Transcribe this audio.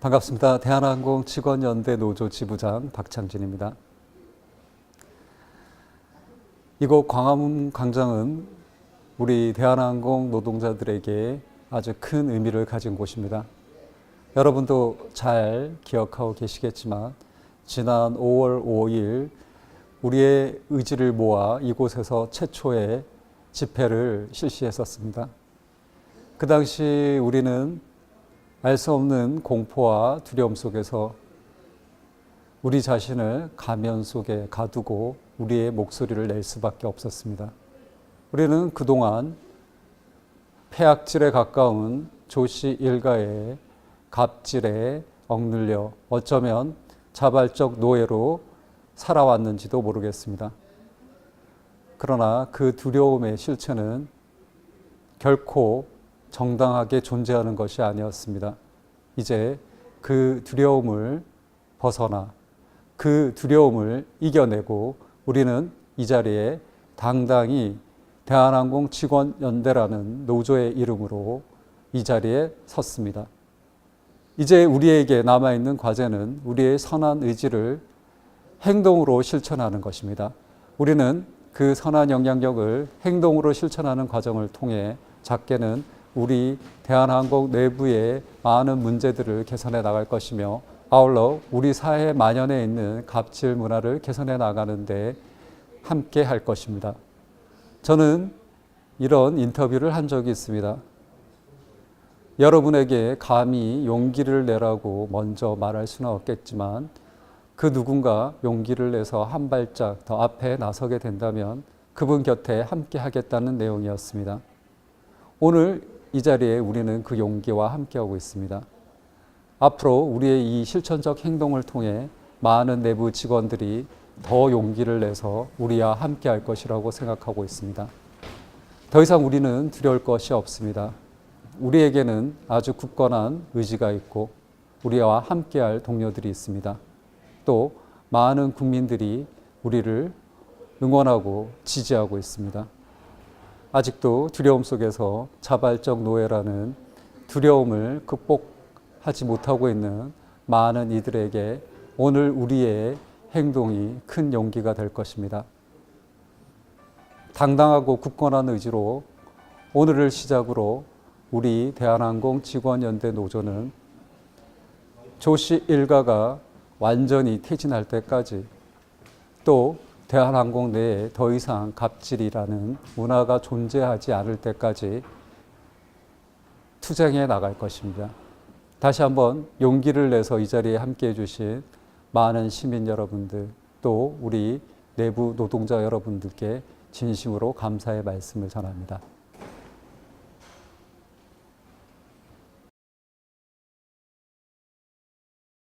반갑습니다. 대한항공 직원연대 노조 지부장 박창진입니다. 이곳 광화문 광장은 우리 대한항공 노동자들에게 아주 큰 의미를 가진 곳입니다. 여러분도 잘 기억하고 계시겠지만 지난 5월 5일 우리의 의지를 모아 이곳에서 최초의 집회를 실시했었습니다. 그 당시 우리는 알 수 없는 공포와 두려움 속에서 우리 자신을 가면 속에 가두고 우리의 목소리를 낼 수밖에 없었습니다. 우리는 그동안 폐악질에 가까운 조씨 일가의 갑질에 억눌려 어쩌면 자발적 노예로 살아왔는지도 모르겠습니다. 그러나 그 두려움의 실체는 결코 정당하게 존재하는 것이 아니었습니다. 이제 그 두려움을 벗어나 그 두려움을 이겨내고 우리는 이 자리에 당당히 대한항공 직원연대라는 노조의 이름으로 이 자리에 섰습니다. 이제 우리에게 남아있는 과제는 우리의 선한 의지를 행동으로 실천하는 것입니다. 우리는 그 선한 영향력을 행동으로 실천하는 과정을 통해 작게는 우리 대한항공 내부의 많은 문제들을 개선해 나갈 것이며 아울러 우리 사회 만연해 있는 갑질 문화를 개선해 나가는데 함께 할 것입니다. 저는 이런 인터뷰를 한 적이 있습니다. 여러분에게 감히 용기를 내라고 먼저 말할 수는 없겠지만 그 누군가 용기를 내서 한 발짝 더 앞에 나서게 된다면 그분 곁에 함께 하겠다는 내용이었습니다. 오늘 이 자리에 우리는 그 용기와 함께하고 있습니다. 앞으로 우리의 이 실천적 행동을 통해 많은 내부 직원들이 더 용기를 내서 우리와 함께 할 것이라고 생각하고 있습니다. 더 이상 우리는 두려울 것이 없습니다. 우리에게는 아주 굳건한 의지가 있고 우리와 함께 할 동료들이 있습니다. 또 많은 국민들이 우리를 응원하고 지지하고 있습니다. 아직도 두려움 속에서 자발적 노예라는 두려움을 극복하지 못하고 있는 많은 이들에게 오늘 우리의 행동이 큰 용기가 될 것입니다. 당당하고 굳건한 의지로 오늘을 시작으로 우리 대한항공 직원연대 노조는 조씨 일가가 완전히 퇴진할 때까지 또 대한항공 내에 더 이상 갑질이라는 문화가 존재하지 않을 때까지 투쟁해 나갈 것입니다. 다시 한번 용기를 내서 이 자리에 함께 해주신 많은 시민 여러분들 또 우리 내부 노동자 여러분들께 진심으로 감사의 말씀을 전합니다.